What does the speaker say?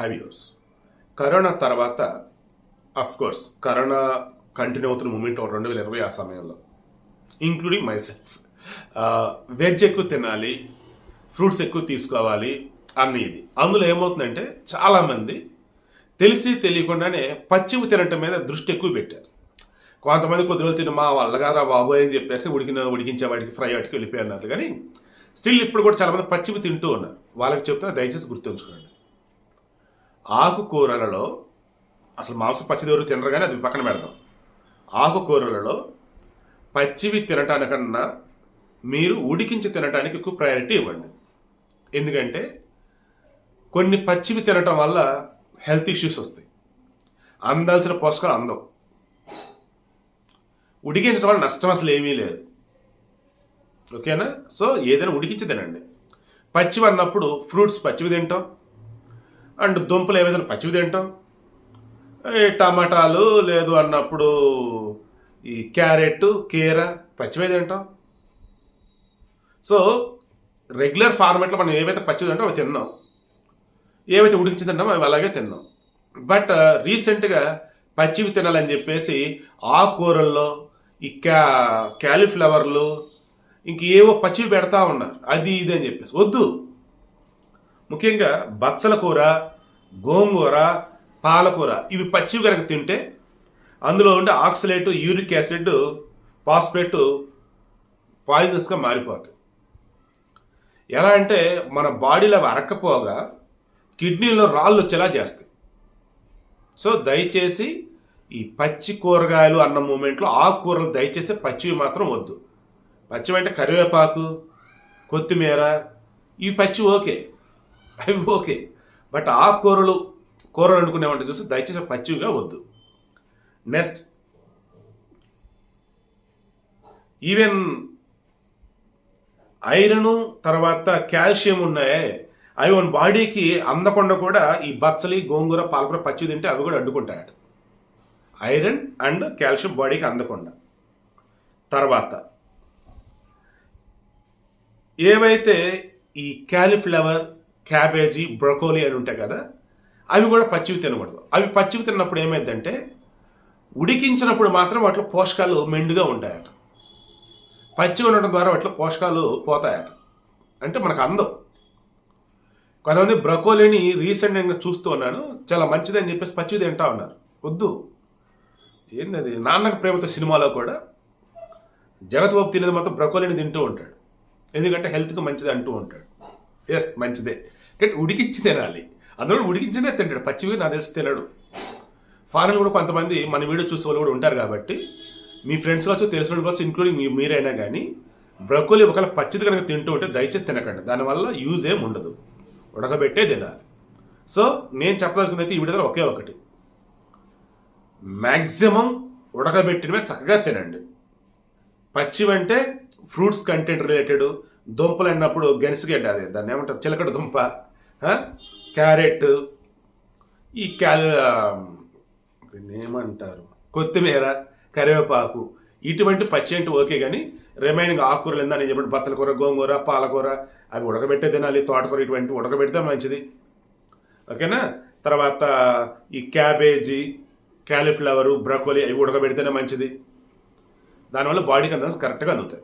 హ్యావ్యూర్స్ corona తర్వాత course corona continue అవుతున్న moment రెండు వేల ఇరవై ఆ సమయంలో ఇంక్లూడింగ్ మైసెల్ఫ్ వెజ్ ఎక్కువ తినాలి ఫ్రూట్స్ ఎక్కువ తీసుకోవాలి అనేది ఇది అందులో ఏమవుతుందంటే చాలామంది తెలిసి తెలియకుండానే పచ్చివి తినటం మీద దృష్టి ఎక్కువ పెట్టారు. కొంతమంది కొద్ది రోజులు తిని మా వల్ల కాదా బాబోయ్ అని చెప్పేసి ఉడికిన ఉడికించే వాడికి ఫ్రై వాటికి వెళ్ళిపోయి కానీ స్టిల్ ఇప్పుడు కూడా చాలామంది పచ్చివి తింటూ ఉన్నారు. వాళ్ళకి చెప్తున్నా దయచేసి గుర్తుంచుకోండి. ఆకుకూరలలో అసలు మాంసం పచ్చిది ఎవరు తినరు కానీ అది పక్కన పెడదాం. ఆకుకూరలలో పచ్చివి తినటానికన్నా మీరు ఉడికించి తినటానికి ఎక్కువ ప్రయారిటీ ఇవ్వండి. ఎందుకంటే కొన్ని పచ్చివి తినటం వల్ల హెల్త్ ఇష్యూస్ వస్తాయి. అందాల్సిన పోషకాలు అందవు ఉడికించడం వల్ల నష్టం అసలు ఏమీ లేదు. ఓకేనా? సో ఏదైనా ఉడికించి తినండి. పచ్చివి అన్నప్పుడు ఫ్రూట్స్ పచ్చివి తింటాం. అండ్ దుంపలు ఏమైనా పచ్చివి తింటాం? ఈ టమాటాలు లేదు అన్నప్పుడు ఈ క్యారెట్ కీర పచ్చివే తింటాం. సో రెగ్యులర్ ఫార్మాట్లో మనం ఏవైతే పచ్చివి తింటాం అవి తిన్నాం. ఏవైతే ఉడికించి తింటామో అవి అలాగే తిన్నాం. బట్ రీసెంట్గా పచ్చివి తినాలని చెప్పేసి ఆకుకూరల్లో ఈ క్యా క్యాలీఫ్లవర్లు ఇంక ఏవో పచ్చివి పెడతా ఉన్నారు. అది ఇది అని చెప్పేసి. వద్దు. ముఖ్యంగా బచ్చల కూర గోంగూర పాలకూర ఇవి పచ్చివి కనుక తింటే అందులో ఉండే ఆక్సిలేట్ యూరిక్ యాసిడ్ ఫాస్ఫేట్ పాయిజనస్గా మారిపోతాయి. ఎలా అంటే మన బాడీలో అవి అరక్కపోగా కిడ్నీలో రాళ్ళు వచ్చేలా చేస్తాయి. సో దయచేసి ఈ పచ్చి కూరగాయలు అన్న మూమెంట్లో ఆకుకూరలు దయచేసి పచ్చివి మాత్రం వద్దు. పచ్చివి అంటే కరివేపాకు కొత్తిమీర ఈ పచ్చి ఓకే. అవి ఓకే. బట్ ఆ కూరలు కూరలు వండుకునేవంటి చూసి దయచేసి పచ్చివిగా వద్దు. నెక్స్ట్ ఈవెన్ ఐరన్ తర్వాత కాల్షియం ఉన్నాయే. అవి మన బాడీకి అందకుండా కూడా ఈ బచ్చలి గోంగూర పాలకూర పచ్చి తింటే అవి కూడా అడ్డుకుంటాయట ఐరన్ అండ్ కాల్షియం బాడీకి అందకుండా. తర్వాత ఏవైతే ఈ క్యాలీఫ్లవర్ క్యాబేజీ బ్రొకోలీ అని ఉంటాయి కదా అవి కూడా పచ్చివి తినకూడదు. అవి పచ్చివి తిన్నప్పుడు ఏమైందంటే ఉడికించినప్పుడు మాత్రం వాటిలో పోషకాలు మెండుగా ఉంటాయట. పచ్చి ఉండటం ద్వారా వాటిలో పోషకాలు పోతాయట. అంటే మనకు అందం. కొంతమంది బ్రకోలీని రీసెంట్గా చూస్తూ ఉన్నాను చాలా మంచిదని చెప్పేసి పచ్చివి తింటా ఉన్నారు. వద్దు. ఏంది నాన్నకు ప్రేమతో సినిమాలో కూడా జగత్ బాబు తినేది మాత్రం బ్రకోలీని తింటూ ఉంటాడు. ఎందుకంటే హెల్త్కి మంచిది అంటూ ఉంటాడు. ఎస్ మంచిదే. కానీ ఉడికించి తినాలి. అందులో ఉడికించిందే తింటాడు. పచ్చివి నా తెలిసి తినడు. ఫారెన్ కూడా కొంతమంది మన వీడియో చూసే వాళ్ళు కూడా ఉంటారు కాబట్టి మీ ఫ్రెండ్స్ కావచ్చు తెలిసిన వాళ్ళు కావచ్చు ఇంక్లూడింగ్ మీ మీరైనా కానీ బ్రకోలీ ఒకవేళ పచ్చిది కనుక తింటూ ఉంటే దయచేసి తినకండి. దానివల్ల యూజ్ ఏం ఉండదు. ఉడకబెట్టే తినాలి. సో నేను చెప్పదలుచుకున్నది ఈ విడుదల ఒకే ఒకటి. మ్యాక్సిమం ఉడకబెట్టినవే చక్కగా తినండి. పచ్చివంటే ఫ్రూట్స్ కంటెంట్ రిలేటెడ్ దుంపలు అన్నప్పుడు గెనిసిగడ్డ అదే. దాన్ని ఏమంటారు? చిలకడ దుంప. క్యారెట్ ఈ క్యాల్ దీన్ని ఏమంటారు? కొత్తిమీర కరివేపాకు. ఇటువంటి పచ్చి అంటే ఓకే కానీ రిమైనింగ్ ఆకుకూరలు ఏందా నేను చెప్పిన బత్తల కూర గోంగూర పాలకూర అవి ఉడకబెట్టే తినాలి. తోటకూర ఇటువంటి ఉడకబెడితే మంచిది. ఓకేనా? తర్వాత ఈ క్యాబేజీ క్యాలీఫ్లవరు బ్రకోలీ అవి ఉడకబెడితేనే మంచిది. దానివల్ల బాడీకి అంతా కరెక్ట్గా అందుతాయి.